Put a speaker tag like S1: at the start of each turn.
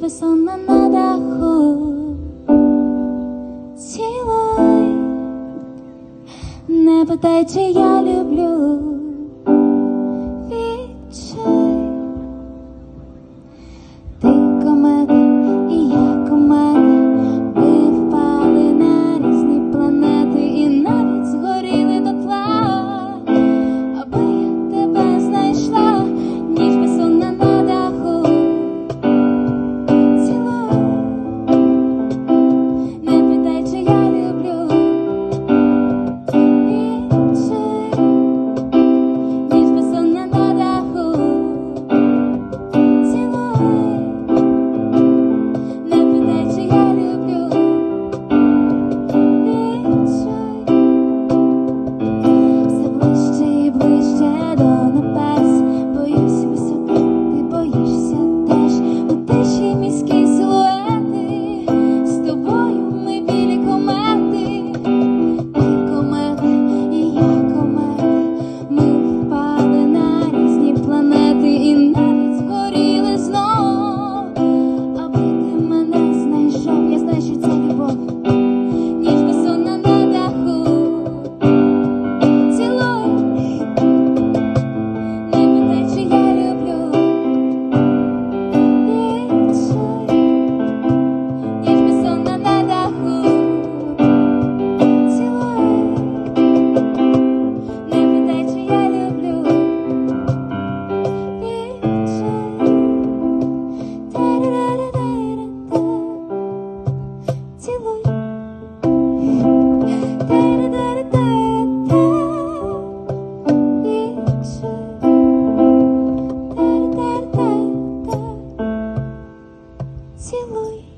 S1: безсонна на даху. Цілуй, не питай, чи я люблю. 世界。family.